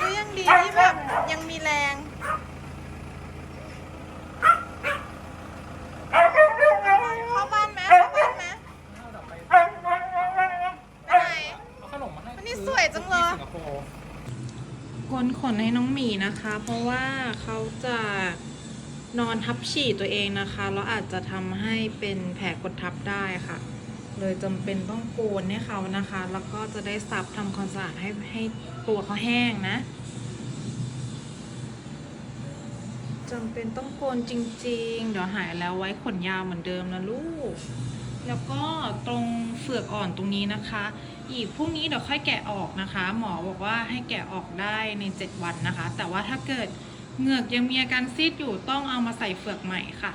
ก็ยังดีที่แบบยังมีแรงข้าบ้านไหมข้าบ้านไหมไปไหน วันนี้สวยจังเลย กนขนให้น้องหมีนะคะ เพราะว่าเขาจะนอนทับฉี่ตัวเองนะคะ แล้วอาจจะทำให้เป็นแผลกดทับได้ค่ะ เลยจำเป็นต้องโกนให้เขานะคะ แล้วก็จะได้ซับทำความสะอาดให้ให้ตัวเขาแห้งนะจำเป็นต้องโกนจริง ๆ เดี๋ยวหายแล้วไว้ขนยาวเหมือนเดิมนะลูก แล้วก็ตรงเฟือกอ่อนตรงนี้นะคะ อีกพรุ่งนี้เดี๋ยวค่อยแกะออกนะคะ หมอบอกว่าให้แกะออกได้ใน 7 วันนะคะ แต่ว่าถ้าเกิดเหงือกยังมีอาการซีดอยู่ต้องเอามาใส่เฟือกใหม่ค่ะ